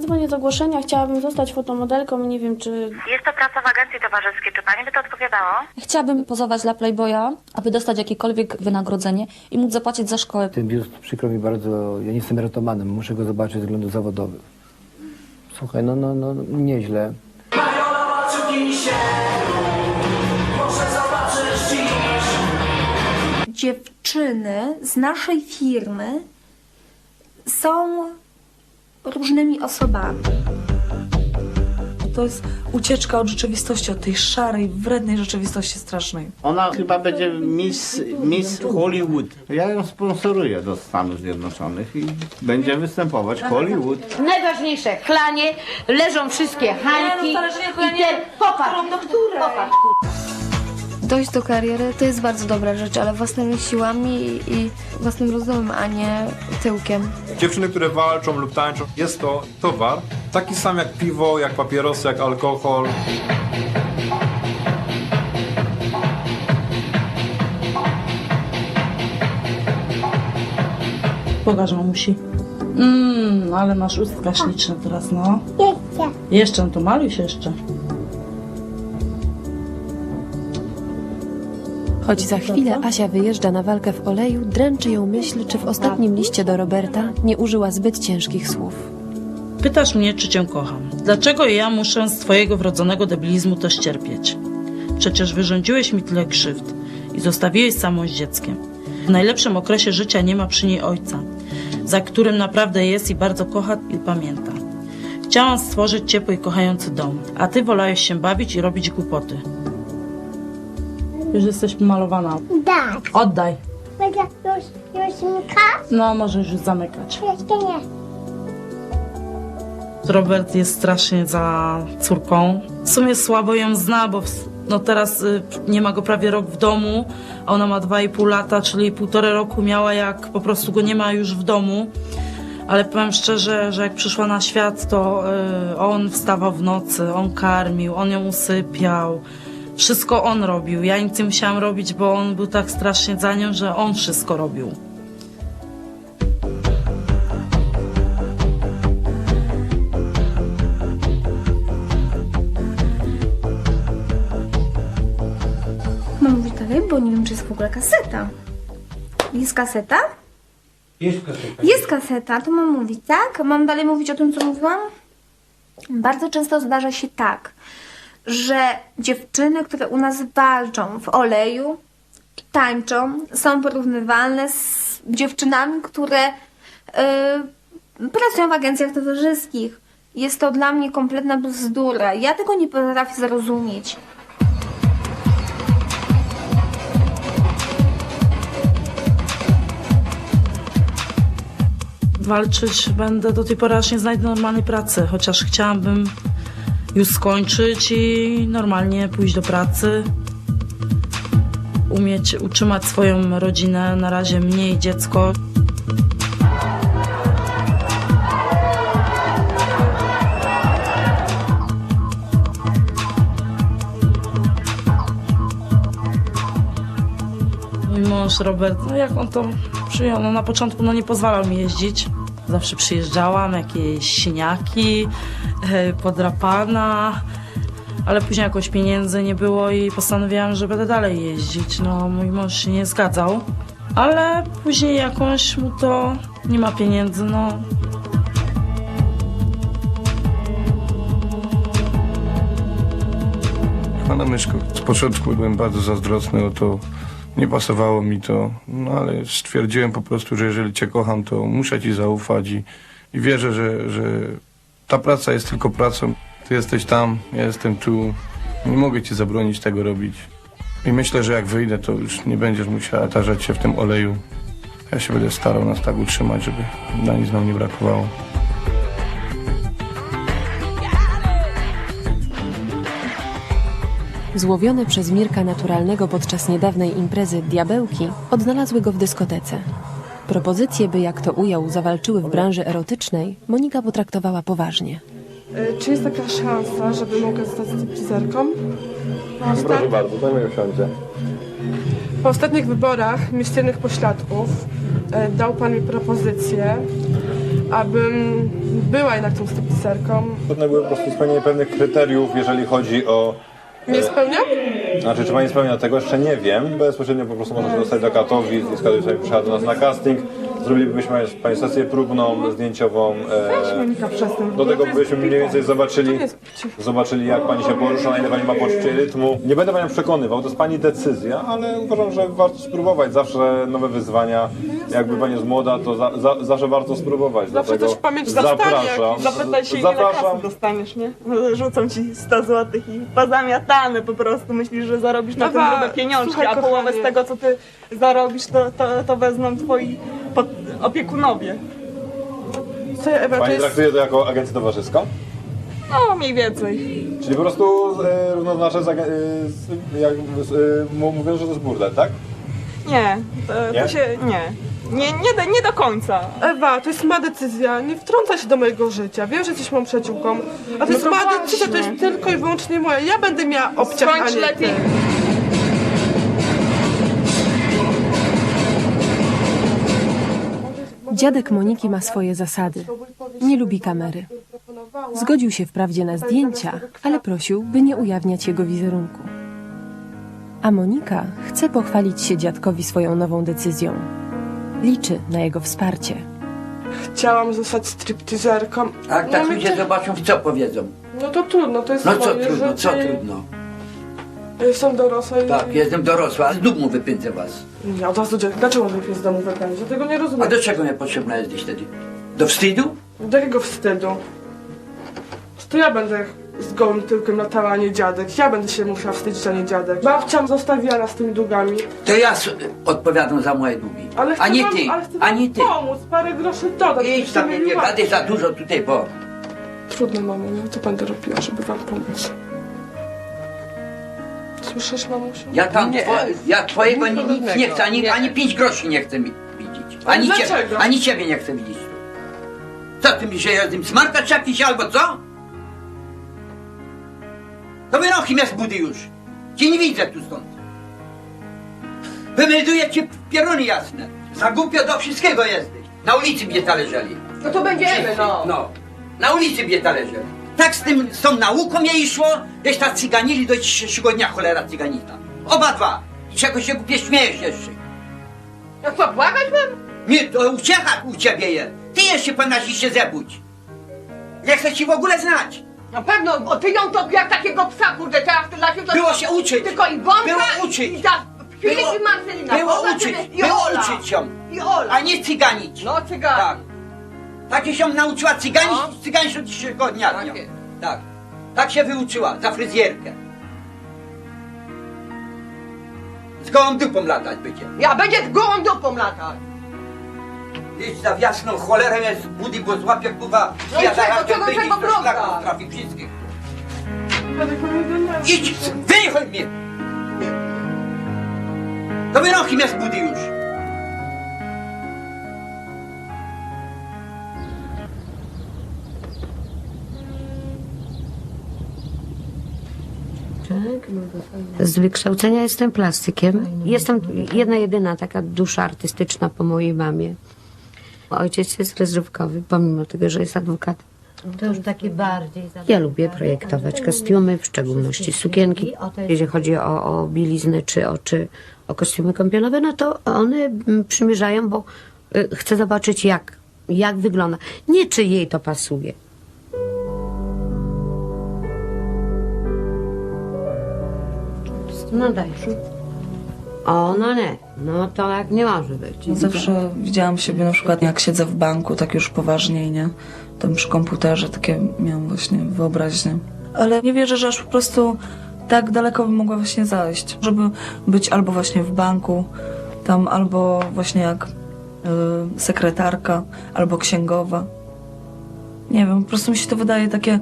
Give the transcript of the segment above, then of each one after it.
Dzwonię z ogłoszenia, chciałabym zostać fotomodelką, nie wiem czy... Jest to praca w agencji towarzyskiej. Czy pani by to odpowiadało? Chciałabym pozować dla Playboya, aby dostać jakiekolwiek wynagrodzenie i móc zapłacić za szkołę. Ten biust przykro mi bardzo, ja nie jestem ratomanem, muszę go zobaczyć ze względów zawodowych. Słuchaj, no, no, no, nieźle. dziewczyny z naszej firmy są różnymi osobami. To jest ucieczka od rzeczywistości, od tej szarej, wrednej rzeczywistości strasznej. Ona chyba będzie Miss, Miss Hollywood. Ja ją sponsoruję do Stanów Zjednoczonych i będzie występować Hollywood. Najważniejsze, klanie, leżą wszystkie hańki no, i ten, popatrz, której? Dojść do kariery to jest bardzo dobra rzecz, ale własnymi siłami i własnym rozumem, a nie tyłkiem. Dziewczyny, które walczą lub tańczą, jest to towar, taki sam jak piwo, jak papierosy, jak alkohol. Pokaż mamusi. Mmm, ale masz ustka śliczne teraz, no. Jeszcze. Jeszcze, no to maluj się jeszcze. Choć za chwilę Asia wyjeżdża na walkę w oleju, dręczy ją myśl, czy w ostatnim liście do Roberta nie użyła zbyt ciężkich słów. Pytasz mnie, czy cię kocham. Dlaczego ja muszę z twojego wrodzonego debilizmu to ścierpieć? Przecież wyrządziłeś mi tyle krzywd i zostawiłeś samą z dzieckiem. W najlepszym okresie życia nie ma przy niej ojca, za którym naprawdę jest i bardzo kocha i pamięta. Chciałam stworzyć ciepły i kochający dom, a ty wolałeś się bawić i robić głupoty. Już jesteś pomalowana. Tak. Oddaj. Będę już, już mika? No, możesz już zamykać. Jeszcze nie. Robert jest strasznie za córką. W sumie słabo ją zna, bo w- no teraz y, nie ma go prawie rok w domu, a ona ma dwa i pół lata, czyli półtorej roku miała, jak po prostu go nie ma już w domu. Ale powiem szczerze, że jak przyszła na świat, to y, on wstawał w nocy, on karmił, on ją usypiał. Wszystko on robił. Ja nic nie musiałam robić, bo on był tak strasznie za nią, że on wszystko robił. Mam mówić dalej, bo nie wiem, czy jest w ogóle kaseta. Jest kaseta? Jest kaseta, to mam mówić, tak? Mam dalej mówić o tym, co mówiłam? Bardzo często zdarza się tak, że dziewczyny, które u nas walczą w oleju, tańczą, są porównywalne z dziewczynami, które yy, pracują w agencjach towarzyskich. Jest to dla mnie kompletna bzdura. Ja tego nie potrafię zrozumieć. walczyć będę do tej pory, aż nie znajdę normalnej pracy, chociaż chciałabym już skończyć i normalnie pójść do pracy, umieć utrzymać swoją rodzinę, na razie mnie i dziecko. Mój mąż Robert, no jak on to przyjął? No na początku no nie pozwalał mi jeździć. Zawsze przyjeżdżałam, jakieś siniaki, e, podrapana, ale później jakoś pieniędzy nie było i postanowiłam, że będę dalej jeździć. No mój mąż się nie zgadzał, ale później jakoś mu to nie ma pieniędzy, no Pana Myszko, z początku byłem bardzo zazdrosny o to, nie pasowało mi to, no ale stwierdziłem po prostu, że jeżeli cię kocham, to muszę ci zaufać i, i wierzę, że, że ta praca jest tylko pracą. Ty jesteś tam, ja jestem tu, nie mogę ci zabronić tego robić. I myślę, że jak wyjdę, to już nie będziesz musiała tarzać się w tym oleju. Ja się będę starał nas tak utrzymać, żeby na nic nam nie brakowało. Złowione przez Mirka naturalnego podczas niedawnej imprezy diabełki odnalazły go w dyskotece. Propozycje, by jak to ujął, zawalczyły w branży erotycznej, Monika potraktowała poważnie. Czy jest taka szansa, żeby mogła zostać stripteaserką? Proszę bardzo, dajmy usiądzie. Po ostatnich wyborach mieściennych pośladków e, dał Pan mi propozycję abym była jednak tą stripteaserką. Trudne były po prostu spełnienie pewnych kryteriów, jeżeli chodzi o... Nie spełniam? Znaczy, czy pani spełnia tego? Jeszcze nie wiem. Bezpośrednio po prostu można się dostać do Katowic i sobie przyjechała do nas na casting. Zrobilibyśmy pani sesję próbną, zdjęciową. E, Monika, przestań. do tego byśmy mniej więcej zobaczyli, zobaczyli jak pani się porusza, na ile pani ma poczucie rytmu. Nie będę panią przekonywał, to jest pani decyzja, ale uważam, że warto spróbować. Zawsze nowe wyzwania. Jakby pani jest młoda, to za, za, zawsze warto spróbować. Zawsze Dlatego też pamięć zastanie. zapraszam. Zapytaj się, ile zapraszam. dostaniesz, nie? Rzucą ci 100 zł i pozamiatane po prostu. Myślisz, że zarobisz na tym Ewa, grube pieniążki, słuchaj, a połowę kochanie. z tego, co ty zarobisz, to, to, to wezmą twoi pod, opiekunowie. Co, Ewa, to Pani jest... traktuje to jako agencję towarzyską? No, mniej więcej. Czyli po prostu e, równoznaczne z, e, jak, z, e, mu- mówiąc, że to jest burdel, tak? Nie, to, Nie? to się, nie. Nie, nie, do, nie do końca. Ewa, to jest ma decyzja, nie wtrąca się do mojego życia. Wiem, że jesteś moją przyjaciółką, a to jest to ma właśnie. decyzja, to jest tylko i wyłącznie moja. Ja będę miała obciach, a Skończ nie lepiej. ty. Dziadek Moniki ma swoje zasady. Nie lubi kamery. Zgodził się wprawdzie na zdjęcia, ale prosił, by nie ujawniać jego wizerunku. A Monika chce pochwalić się dziadkowi swoją nową decyzją. Liczy na jego wsparcie. Chciałam zostać stripteaserką. A No, tak my ludzie zobaczą, co powiedzą. No to trudno, to jest No co moje trudno, co życie i trudno. Ja Jestem dorosła i... Tak, jestem dorosła, a z domu wypędzę was. Nie, od razu dziadek, dlaczego mnie z domu wypędzi? Tego nie A rozumiem. do czego mnie potrzebna jesteś wtedy? Do wstydu? Do jakiego wstydu? To ja będę z gołym tyłkiem latała, a nie dziadek. Ja będę się musiała wstydzić, a nie dziadek. Babcia zostawiła nas z tymi długami. To ja s- odpowiadam za moje długi. Ale chcę A nie wam, ty, ale chcę a nie ty. pomóc, parę groszy dodać. Idź żebyście tam, nie, mieli nie łatwiej. gadaj za dużo tutaj, bo... Trudno, mamo, no co będę robiła, żeby wam pomóc? Słyszysz, mamusiu? Ja tam, two, ja twojego ni- nic nie chcę, ani, ani pięć groszy nie chcę mi widzieć. Ale Ani, ciebie, dlaczego? ani ciebie nie chcę widzieć. Co ty mi się ja z tym smarka czepisz albo co? To wynochi mnie z budy już. Cię nie widzę tu stąd. Wymelduję cię pieruny jasne. Za głupio do wszystkiego jesteś. Na ulicy mnie tależeli. No to będziemy, no. No. Na ulicy mnie tależeli. Tak z tym, z tą nauką jej szło, żeś ta cyganili do dzisiejszego dnia, cholera cyganita. Oba dwa. I czego się głupie śmiejesz jeszcze? No co, płakać mam? Nie, to uciecha u ciebie jest. Ty jeszcze powinnaś się zebuć. Nie chcę ci w ogóle znać. Na pewno, bo ty ją to jak takiego psa, kurde, teraz to dla ciebie to... Było się uczyć. Tylko Iwonka Było uczyć. i Było- i Marcelina. Było Poza uczyć, i było Ola. uczyć ją. I Ola. A nie cyganić. No, cygan. Tak. Tak się nauczyła cyganić, No. od dzisiejszego dnia. Tak jest. Tak. Tak się wyuczyła, za fryzjerkę. Z gołą dupą latać będzie. Ja będzie gołą dupą latać. Idź za jasną cholerę jest budy, bo złapie kuwa. No i ja czego, czego, wyjdzie, czego szlaku trafi wszystkich. Idź, wychodź mnie. To wynochi mnie z budy już. Z wykształcenia jestem plastykiem. Jestem jedna jedyna taka dusza artystyczna po mojej mamie. Ojciec jest rozrywkowy, pomimo tego, że jest adwokatem. To już takie bardziej... Ja lubię projektować kostiumy, w szczególności sukienki. Jeśli chodzi o, o bieliznę czy o, czy o kostiumy kąpielowe, no to one przymierzają, bo y, chcę zobaczyć jak, jak wygląda. Nie czy jej to pasuje. No dajesz. O, no nie. No to jak nie może być. Zawsze widziałam siebie na przykład jak siedzę w banku, tak już poważniej, nie? Tam przy komputerze takie miałam właśnie wyobraźnię. Ale nie wierzę, że aż po prostu tak daleko bym mogła właśnie zajść. Żeby być albo właśnie w banku, tam albo właśnie jak y, sekretarka, albo księgowa. Nie wiem, po prostu mi się to wydaje takie,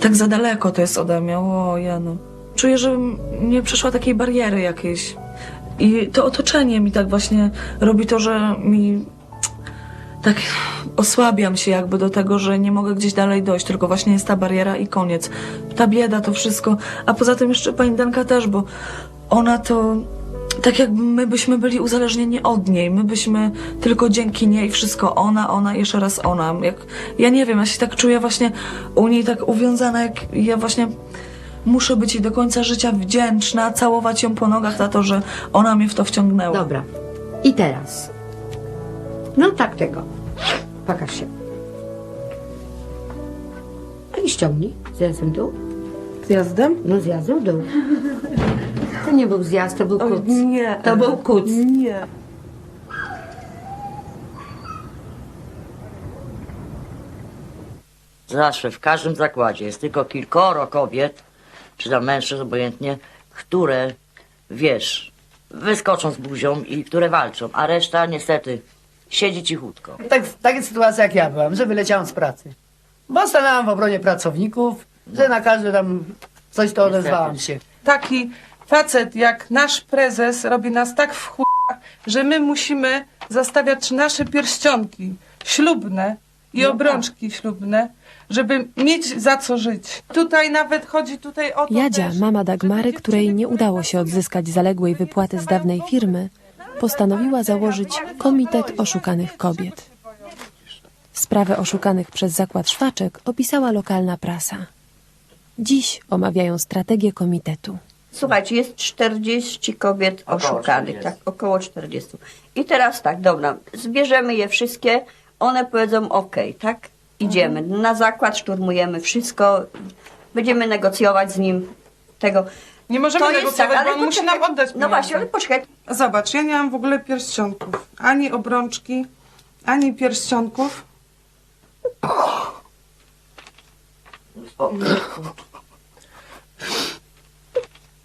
tak za daleko to jest ode mnie, o Janu. Czuję, że nie przeszła takiej bariery jakiejś. I to otoczenie mi tak właśnie robi to, że mi tak osłabiam się jakby do tego, że nie mogę gdzieś dalej dojść, tylko właśnie jest ta bariera i koniec. Ta bieda, to wszystko. A poza tym jeszcze pani Danka też, bo ona to tak jakby my byśmy byli uzależnieni od niej. My byśmy tylko dzięki niej wszystko ona, ona, jeszcze raz ona. Jak, ja nie wiem, ja się tak czuję właśnie u niej tak uwiązana, jak ja właśnie muszę być jej do końca życia wdzięczna, całować ją po nogach za to, że ona mnie w to wciągnęła. Dobra. I teraz. No tak tego. Pokaż się. I ściągnij. Zjazdem dół. Zjazdem? No zjazdem dół. To nie był zjazd, to był kuc. Nie. To był kuc. Nie. Zawsze w każdym zakładzie jest tylko kilkoro kobiet, czy tam mężczyzn obojętnie, które, wiesz, wyskoczą z buzią i które walczą, a reszta niestety siedzi cichutko. Tak, taka sytuacja jak ja byłam, że wyleciałam z pracy. Bo stanęłam w obronie pracowników, że na każdy tam coś to odezwałam się. Taki facet jak nasz prezes robi nas tak w chuj, że my musimy zastawiać nasze pierścionki ślubne i obrączki ślubne, żeby mieć za co żyć. Tutaj nawet chodzi tutaj o to Jadzia, też, mama Dagmary, której nie udało się odzyskać zaległej wypłaty z dawnej firmy, postanowiła założyć Komitet Oszukanych Kobiet. Sprawę oszukanych przez zakład szwaczek opisała lokalna prasa. Dziś omawiają strategię komitetu. Słuchajcie, jest 40 kobiet oszukanych, 40. tak, około 40. I teraz tak, dobra, zbierzemy je wszystkie, one powiedzą ok, tak? Idziemy na zakład, szturmujemy wszystko, będziemy negocjować z nim tego. Nie możemy To jest negocjować, tak, bo ale on musi poczekaj. nam oddać No pieniądze. właśnie, ale poczekaj. Zobacz, ja nie mam w ogóle pierścionków. Ani obrączki, ani pierścionków.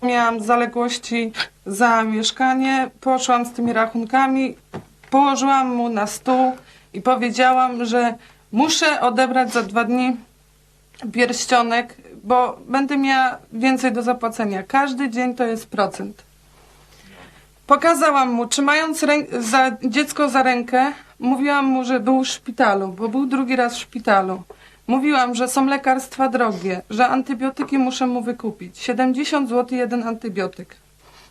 Miałam zaległości za mieszkanie, poszłam z tymi rachunkami, położyłam mu na stół i powiedziałam, że muszę odebrać za dwa dni pierścionek, bo będę miała więcej do zapłacenia. Każdy dzień to jest procent. Pokazałam mu, trzymając za, dziecko za rękę, mówiłam mu, że był w szpitalu, bo był drugi raz w szpitalu. Mówiłam, że są lekarstwa drogie, że antybiotyki muszę mu wykupić. 70 zł jeden antybiotyk.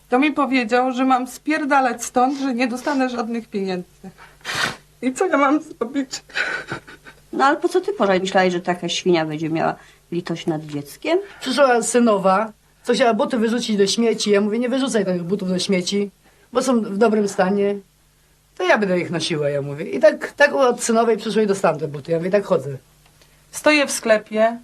To mi powiedział, że mam spierdalać stąd, że nie dostanę żadnych pieniędzy. I co ja mam zrobić? No ale po co ty pomyślałeś, że taka świnia będzie miała litość nad dzieckiem? Przyszła synowa, co chciała buty wyrzucić do śmieci. Ja mówię, nie wyrzucaj tych butów do śmieci, bo są w dobrym stanie. To ja będę ich nosiła, ja mówię. I tak, tak od synowej przyszłej dostałam te buty. Ja mówię, tak chodzę. Stoję w sklepie,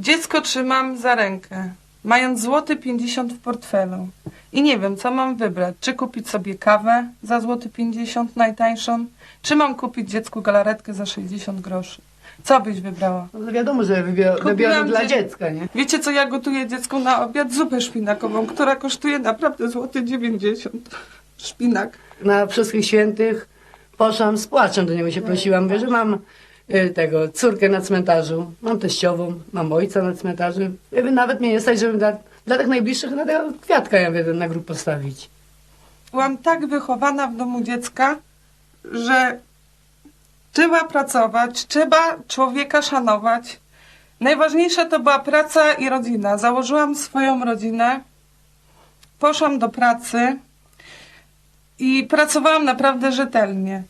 dziecko trzymam za rękę, mając złoty 50 w portfelu. I nie wiem, co mam wybrać. Czy kupić sobie kawę za złoty 50 najtańszą, czy mam kupić dziecku galaretkę za 60 groszy. Co byś wybrała? No wiadomo, że wybiorę, wybiorę Kupiłam dla dzie- dziecka, nie? Wiecie, co ja gotuję dziecku na obiad? Zupę szpinakową, która kosztuje naprawdę złoty 90. Szpinak. Na wszystkich świętych poszłam z płaczem do niego się prosiłam. Mówię, że mam tego córkę na cmentarzu, mam teściową, mam ojca na cmentarzu. Nawet mnie nie stać, żeby dla, dla tych najbliższych na tego kwiatka ja mówię, na grób postawić. Byłam tak wychowana w domu dziecka, że trzeba pracować, trzeba człowieka szanować. Najważniejsza to była praca i rodzina. Założyłam swoją rodzinę, poszłam do pracy i pracowałam naprawdę rzetelnie.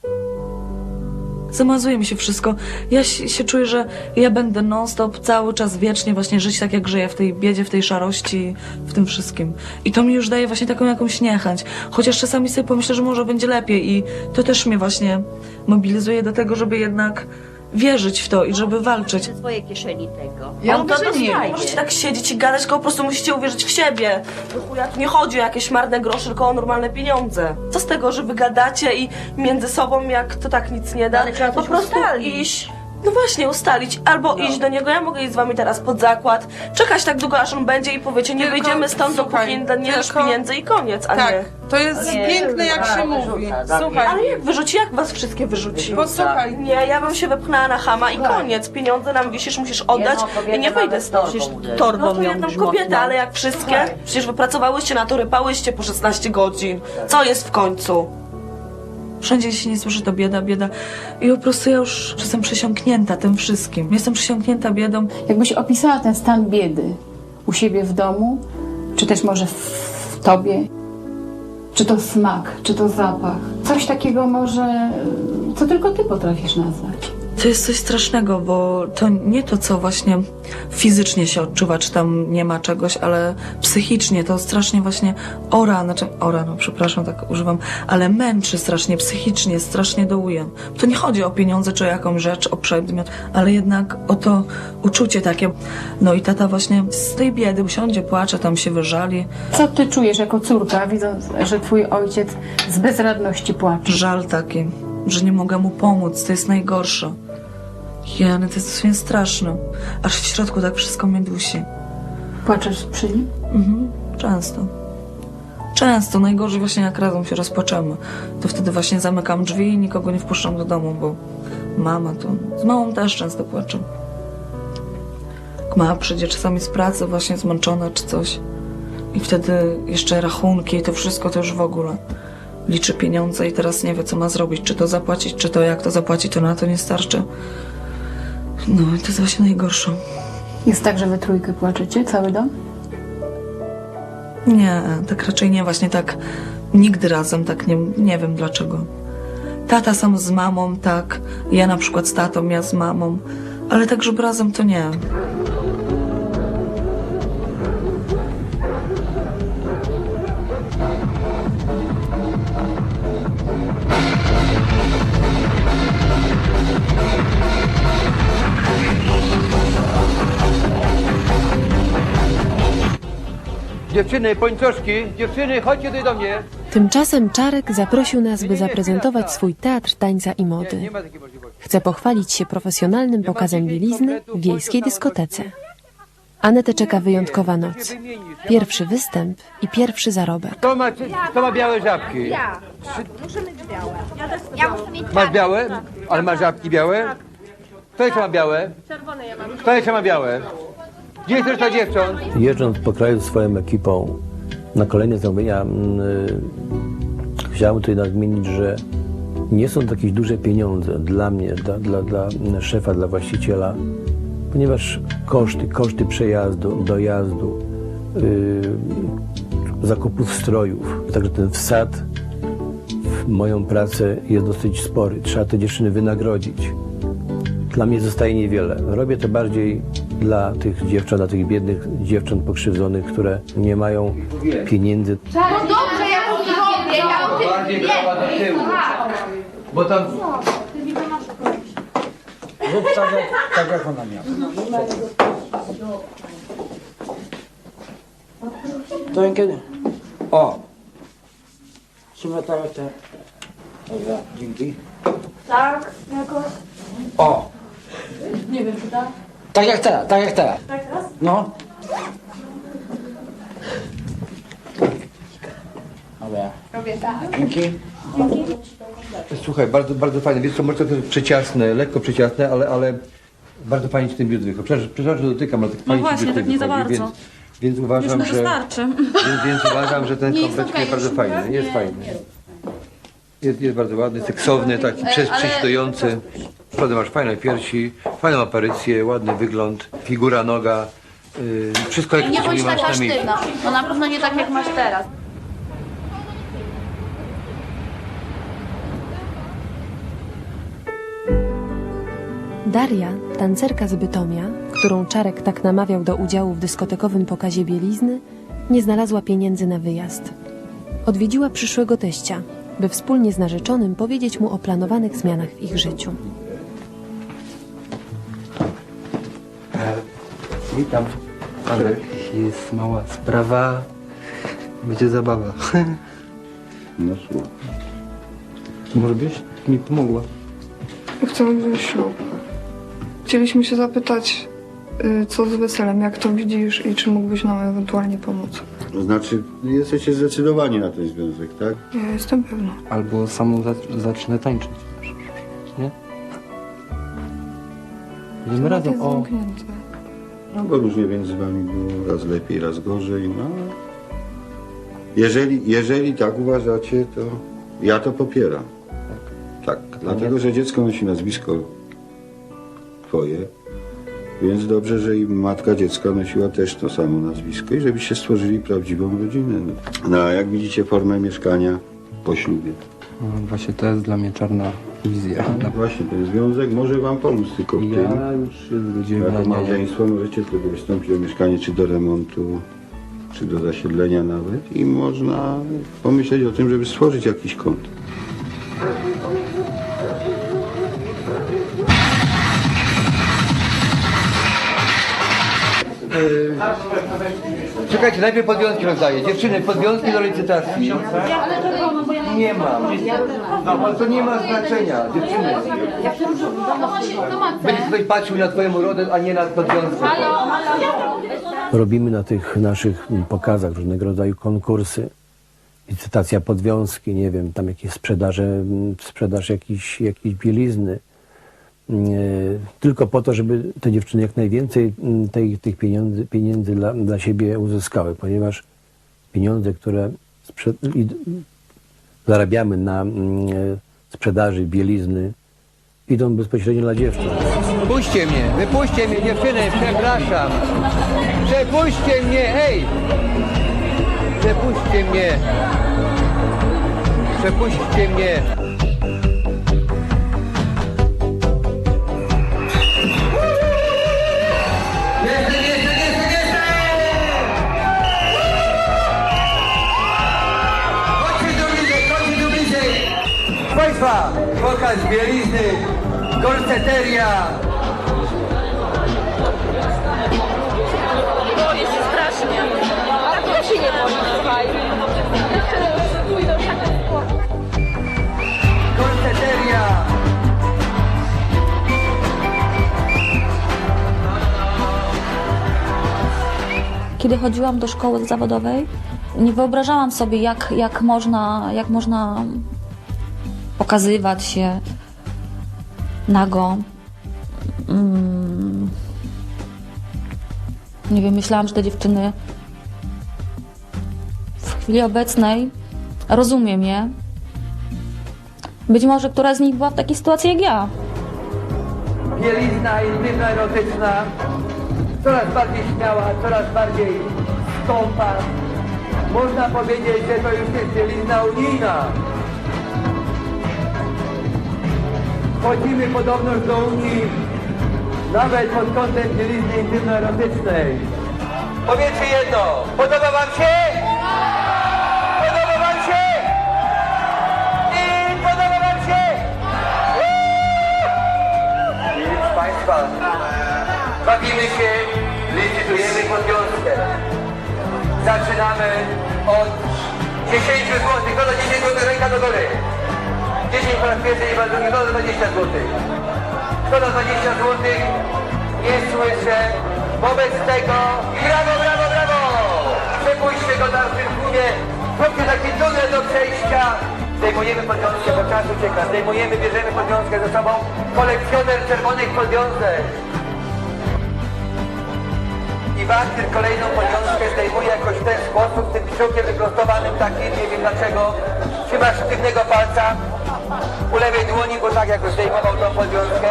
Zamazuje mi się wszystko. Ja się, czuję, że ja będę non-stop cały czas wiecznie właśnie żyć tak, jak żyję w tej biedzie, w tej szarości, w tym wszystkim. I to mi już daje właśnie taką jakąś niechęć. Chociaż czasami sobie pomyślę, że może będzie lepiej i to też mnie właśnie mobilizuje do tego, żeby jednak wierzyć w to i żeby walczyć. Ze swojej kieszeni tego. Ja On to mówię, że nie. dostaje. Możecie tak siedzieć i gadać, tylko po prostu musicie uwierzyć w siebie. Do chuja tu nie chodzi o jakieś marne grosze, tylko o normalne pieniądze. Co z tego, że wy gadacie i między sobą, jak to tak nic nie da, Ale trzeba po coś prostu ustalić. iść. No właśnie, ustalić. Albo iść do niego, ja mogę iść z wami teraz pod zakład, czekać tak długo, aż on będzie i powiecie, nie Tylko, wyjdziemy stąd, słuchaj, dopóki nie, dasz tylko- pieniędzy i koniec, a Tak, nie. to jest Nie, piękne, jak tak, się mówi. Słuchaj, Ale jak wyrzuci, jak was wszystkie wyrzuci? Posłuchaj. Nie, ja bym się wepchnęła na chama i koniec. Pieniądze nam wisisz, musisz oddać Jedną kobietę i nie wyjdę nawet stąd. torbą. Torbą No to ją jedną kobietę, ale jak wszystkie? Przecież wy pracowałyście na to, rypałyście po 16 godzin. Co jest w końcu? Wszędzie się nie słyszy to bieda, bieda. I po prostu ja już jestem przesiąknięta tym wszystkim. Jestem przesiąknięta biedą. Jakbyś opisała ten stan biedy u siebie w domu, czy też może w tobie? czy to smak, czy to zapach. Coś takiego może, co tylko ty potrafisz nazwać. To jest coś strasznego, bo to nie to, co właśnie fizycznie się odczuwa, czy tam nie ma czegoś, ale psychicznie to strasznie właśnie ora, znaczy ora, no przepraszam, tak używam, ale męczy strasznie, psychicznie, strasznie dołuje. To nie chodzi o pieniądze, czy o jakąś rzecz, o przedmiot, ale jednak o to uczucie takie. No i tata właśnie z tej biedy usiądzie, płacze, tam się wyżali. Co ty czujesz jako córka, widząc, że twój ojciec z bezradności płacze? Żal taki, że nie mogę mu pomóc, to jest najgorsze. Jany, to jest dosłownie straszne. Aż w środku tak wszystko mnie dusi. Płaczesz przy nim? Mhm, często. Często, najgorzej właśnie jak razem się rozpoczęmy. To wtedy właśnie zamykam drzwi i nikogo nie wpuszczam do domu, bo mama to... Z mamą też często płaczę. Jak mama przyjdzie czasami z pracy właśnie zmęczona czy coś i wtedy jeszcze rachunki i to wszystko to już w ogóle liczy pieniądze i teraz nie wie co ma zrobić, czy to zapłacić, czy to jak to zapłacić, to na to nie starczy. No to jest właśnie najgorsze. Jest tak, że we trójkę płaczecie, cały dom? Nie, tak raczej nie, właśnie tak nigdy razem, tak nie, nie wiem dlaczego. Tata sam z mamą, tak, ja na przykład z tatą, ja z mamą, ale tak, żeby razem to nie. Dziewczyny, pończoszki, dziewczyny, chodźcie tutaj do mnie. Tymczasem Czarek zaprosił nas, by zaprezentować swój teatr tańca i mody. Chce pochwalić się profesjonalnym pokazem bielizny w wiejskiej dyskotece. Anetę czeka wyjątkowa noc. Pierwszy występ i pierwszy zarobek. Kto ma, kto ma białe żabki? Ja. Muszę mieć białe. Ja muszę mieć Masz białe? Ale masz żabki białe? Kto jeszcze ma białe? Czerwone ja mam. Kto jeszcze ma białe? Gdzie jest reszta dziewcząt? Jeżdżąc po kraju z swoją ekipą na kolejne zamówienia, mm, y, chciałem tutaj nadmienić, że nie są to jakieś duże pieniądze dla mnie, dla, dla, dla szefa, dla właściciela, ponieważ koszty, koszty przejazdu, dojazdu, yy, zakupów strojów, także ten wsad w moją pracę jest dosyć spory. Trzeba te dziewczyny wynagrodzić. Dla mnie zostaje niewiele. Robię to bardziej dla tych dziewcząt, dla tych biednych dziewcząt pokrzywdzonych, które nie mają pieniędzy. No dobrze, ja to zrobię, ja o tym Bardziej do tyłu. Bo tam... Rób tak jak, tak jak ona miała. To kiedy? O! Trzymaj tak jak te. Dobra, dzięki. Tak, jakoś. O! Nie wiem, czy tak? Tak jak teraz, tak jak teraz. Tak teraz? No. Dobra, Robię tak. dzięki. Dzięki. Słuchaj, bardzo, bardzo fajne. Wiesz co, może to jest przeciasne, lekko przeciasne, ale, ale bardzo fajnie ci ten biut wychodzi. Przepraszam, przepraszam, że dotykam, ale tak fajnie ci właśnie, biut tak nie za wychodzi, bardzo. Więc, więc uważam, mi że... wystarczy. Więc, więc uważam, że ten Nie, okej, jest bardzo fajny. nie- Jest fajny. Jest, jest bardzo ładny, seksowny, taki przez, ale- prześwitujący. Naprawdę masz fajne piersi, fajną aparycję, ładny wygląd, figura, noga. Yy, wszystko jak Nie ci bądź taka sztywna. No na pewno nie tak jak masz teraz. Daria, tancerka z Bytomia, którą Czarek tak namawiał do udziału w dyskotekowym pokazie bielizny, nie znalazła pieniędzy na wyjazd. Odwiedziła przyszłego teścia, by wspólnie z narzeczonym powiedzieć mu o planowanych zmianach w ich życiu. Witam. Ale jest mała sprawa. Będzie zabawa. No słuchaj. Może byś mi pomogła? Chcemy wziąć ślub. Chcieliśmy się zapytać, y, co z weselem, jak to widzisz i czy mógłbyś nam ewentualnie pomóc. To znaczy, jesteście zdecydowani na ten związek, tak? Ja jestem pewna. Albo samą za- zacznę tańczyć. Nie? Będziemy Temat razem. jest O, zamknięty. No bo różnie między wami było, raz lepiej, raz gorzej, no. Jeżeli, jeżeli tak uważacie, to ja to popieram. Tak, dlatego, że dziecko nosi nazwisko twoje Więc dobrze, że i matka dziecka nosiła też to samo nazwisko i żebyście stworzyli prawdziwą rodzinę. No, a jak widzicie formę mieszkania po ślubie? No, właśnie to jest dla mnie czarna wizja. No właśnie, ten związek może wam pomóc, tylko w tym, Ja już się zgodziłem na jako nie. małżeństwo możecie wtedy wystąpić o mieszkanie czy do remontu, czy do zasiedlenia nawet i można pomyśleć o tym, żeby stworzyć jakiś kąt. Czekajcie, najpierw podwiązki rozdaję. Dziewczyny, podwiązki do licytacji. Nie ma. No, ale to nie ma znaczenia, dziewczyny. Będzie ktoś patrzył na twoją urodę, a nie na podwiązkę. Robimy na tych naszych pokazach różnego rodzaju konkursy. Licytacja podwiązki, nie wiem, tam jakieś sprzedaże, sprzedaż jakiejś, jakiejś bielizny. E, Tylko po to, żeby te dziewczyny jak najwięcej mm, tej, tych pieniędzy, pieniędzy dla, dla siebie uzyskały, ponieważ pieniądze, które zarabiamy na mm, e, sprzedaży bielizny, idą bezpośrednio dla dziewczyn. Puśćcie mnie, wypuśćcie mnie, dziewczyny, przepraszam. Przepuśćcie mnie, ej! Przepuśćcie mnie. Przepuśćcie mnie. Państwa, pokaz bielizny, korseteria. Boję się strasznie. A kto się nie boi, słuchaj? Korseteria. Kiedy chodziłam do szkoły zawodowej, nie wyobrażałam sobie, jak, jak, można, jak można pokazywać się nago. Mm. Nie wiem, myślałam, że te dziewczyny w chwili obecnej rozumiem je. Być może któraś z nich była w takiej sytuacji jak ja. Bielizna intymna, erotyczna. Coraz bardziej śmiała, coraz bardziej skąpa. Można powiedzieć, że to już jest bielizna unijna. Wchodzimy podobność do Unii, nawet pod kątem bielizny intymno-erotycznej. Powiedzcie jedno, podoba wam się? Podoba wam się? I podoba wam się? I proszę bawimy się, licytujemy podwiązkę. Zaczynamy od 10 zł. Kto do 10 zł? Ręka do góry. 10 po raz pierwszy i po raz drugi. Do 20 zł? Kto do 20 zł? Nie słyszę. Wobec tego brawo, brawo, brawo! Przepuśćcie go na trybunę. Zróbcie taki tunel do przejścia. Zdejmujemy podwiązkę, bo czas ucieka. Zdejmujemy, bierzemy podwiązkę ze sobą. Kolekcjoner czerwonych podwiązek. I Walter kolejną podwiązkę zdejmuje jakoś w ten sposób, tym kciukiem wyprostowanym takim, nie wiem dlaczego. Trzyma sztywnego palca u lewej dłoni, bo tak jak zdejmował tą podwiązkę.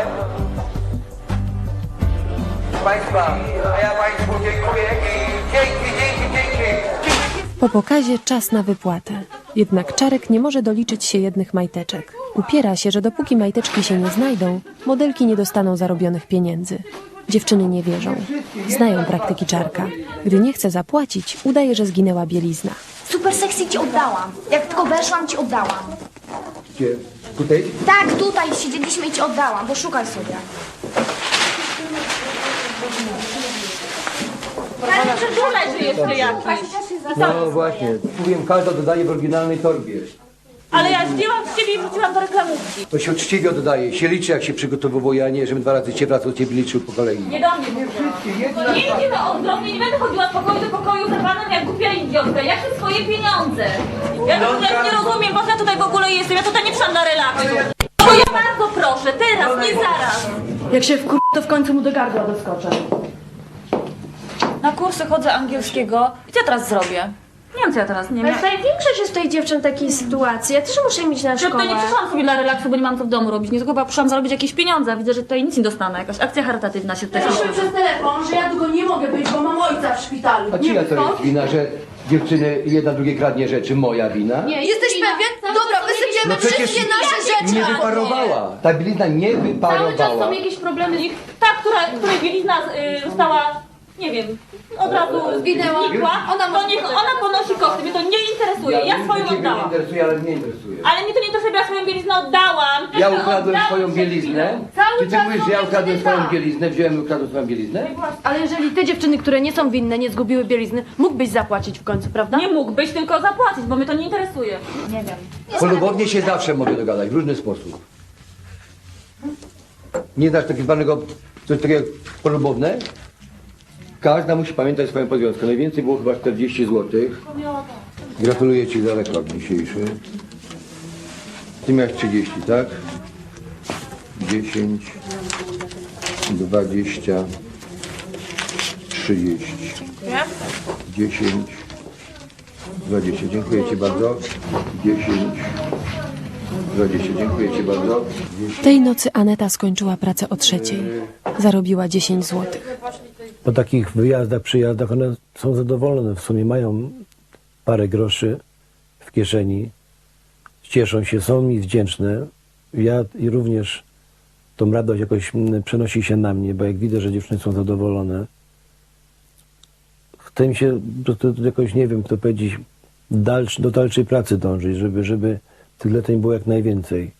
Państwa, a ja Państwu dziękuję i dzięki, dzięki, dzięki. Po pokazie czas na wypłatę. Jednak Czarek nie może doliczyć się jednych majteczek. Upiera się, że dopóki majteczki się nie znajdą, modelki nie dostaną zarobionych pieniędzy. Dziewczyny nie wierzą. Znają praktyki Czarka. Gdy nie chce zapłacić, udaje, że zginęła bielizna. Super sexy ci oddałam. Jak tylko weszłam, ci oddałam. Gdzie? Tutaj? Tak, tutaj siedzieliśmy i ci oddałam, bo szukaj sobie. Ale przytulaj, że jeszcze jakiś. No właśnie, mówiłem, każda dodaje w oryginalnej torbie. Ale ja zdjęłam z ciebie i wrzuciłam do reklamówki. To się uczciwie oddaje, się liczy jak się przygotowywuje, a nie, żebym dwa razy cię wracał, ciebie liczył po kolei. Nie do mnie mówiła. Nie idziemy od do mnie, nie będę chodziła z pokoju do pokoju za panem jak głupia idiotka. Ja chcę swoje pieniądze. Ja w ogóle nie rozumiem, ja tutaj w ogóle jestem. Ja tutaj nie przyszłam na relaksu. Bo ja bardzo proszę, teraz, nie zaraz. Jak się wkur... to w końcu mu do gardła doskoczę. Na kursy chodzę angielskiego. I co teraz zrobię? Nie wiem co ja teraz, nie Ale wiem. tutaj większość jest tutaj dziewczyn takiej sytuacji. Ja też muszę mieć na Ja tutaj nie szkołę. przyszłam sobie dla relaksu, bo nie mam co w domu robić. Nie tylko chyba przyszłam zarobić jakieś pieniądze, widzę, że tutaj nic nie dostanę. Jakaś akcja charytatywna się tutaj skończyła. przez telefon, że ja tylko nie mogę być, bo mam ojca w szpitalu. A czyja to jest wina, że dziewczyny jedna drugiej kradnie rzeczy? Moja wina? Nie, jesteś pewien? Dobra, wysypiemy No wszystkie nasze rzeczy. nie wyparowała. Ta bielizna nie wyparowała. jakieś problemy. I ta, która, której bielizna y, została, nie wiem, od razu Zginęła. znikła, Ona to niech ona ponosi koszty, mnie to nie interesuje. Ja swoją ciebie nie oddałam. interesuje, ale mnie interesuje. Ale mnie to nie interesuje, bo ja swoją bieliznę oddałam. Ja ukradłem oddałam swoją bieliznę. Czy ty mówisz, że ja ukradłem swoją bieliznę? Wziąłem i ukradłem swoją bieliznę? Ale jeżeli te dziewczyny, które nie są winne, nie zgubiły bielizny, mógłbyś zapłacić w końcu, prawda? Nie mógłbyś tylko zapłacić, bo mnie to nie interesuje. Nie wiem. Polubownie się zawsze mogę dogadać, w różny sposób. Nie znasz takiego zwanego, coś takiego jak polubowne? Każda musi pamiętać swoją podwiązkę. Najwięcej było chyba 40 zł. Gratuluję Ci za rekord dzisiejszy. Ty miałeś 30, tak? 10, 20, 30, 10, 20. Dziękuję Ci bardzo. 10, 20. Dziękuję Ci bardzo. Tej nocy Aneta skończyła pracę o trzeciej. Zarobiła 10 złotych. Po takich wyjazdach, przyjazdach one są zadowolone. W sumie mają parę groszy w kieszeni. Cieszą się, są mi wdzięczne. Ja i również tą radość jakoś mm, przenosi się na mnie, bo jak widzę, że dziewczyny są zadowolone, chce mi się prostu jakoś, nie wiem, kto powiedzieć, dalszy, do dalszej pracy dążyć, żeby, żeby tych zleceń było jak najwięcej.